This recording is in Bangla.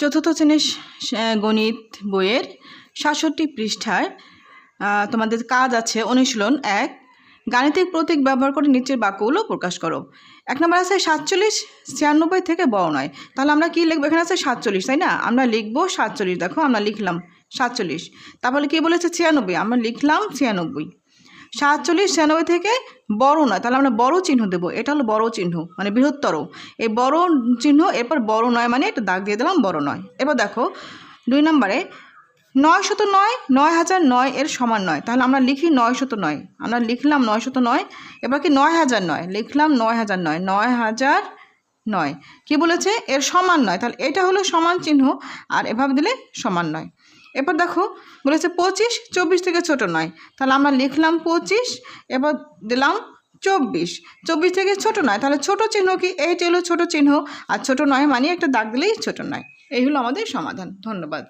চতুর্থ শ্রেণির গণিত বইয়ের সাতষট্টি পৃষ্ঠায় তোমাদের কাজ আছে অনুশীলন এক, গাণিতিক প্রতীক ব্যবহার করে নিচের বাক্যগুলো প্রকাশ করো। এক নম্বর আছে সাতচল্লিশ, ছিয়ানব্বই থেকে বড় নয়। তাহলে আমরা কি লিখব? এখানে আছে সাতচল্লিশ, তাই না? আমরা লিখব সাতচল্লিশ। দেখো, আমরা লিখলাম সাতচল্লিশ। তারপরে কি বলেছে ছিয়ানব্বই? আমরা লিখলাম ছিয়ানব্বই। সাতচল্লিশ, ছিয়ানব্বই থেকে বড় নয়। তাহলে আমরা বড় চিহ্ন দেবো। এটা হলো বড় চিহ্ন মানে বৃহত্তর। এই বড় চিহ্ন, এরপর বড় নয় মানে এটা দাগ দিয়ে দিলাম, বড় নয়। এবার দেখো, দুই নম্বরে, নয় শত নয় নয় হাজার নয় এর সমান নয়। তাহলে আমরা লিখি নয় শত নয়। আমরা লিখলাম নয় শত নয়, এবার কি নয় হাজার নয়? লিখলাম নয় হাজার নয় নয় হাজার নয়। কি বলেছে? এর সমান নয়। তাহলে এটা হলো সমান চিহ্ন, আর এভাবে দিলে সমান নয়। এবার দেখো বলেছে পঁচিশ, চব্বিশ থেকে ছোট নয়। তাহলে আমরা লিখলাম পঁচিশ, এবার দিলাম চব্বিশ। চব্বিশ থেকে ছোট নয়, তাহলে ছোট চিহ্ন কি? এই হলো ছোট চিহ্ন, আর ছোট নয় মানে একটা দাগ দিলেই ছোট নয়। এই হলো আমাদের সমাধান। ধন্যবাদ।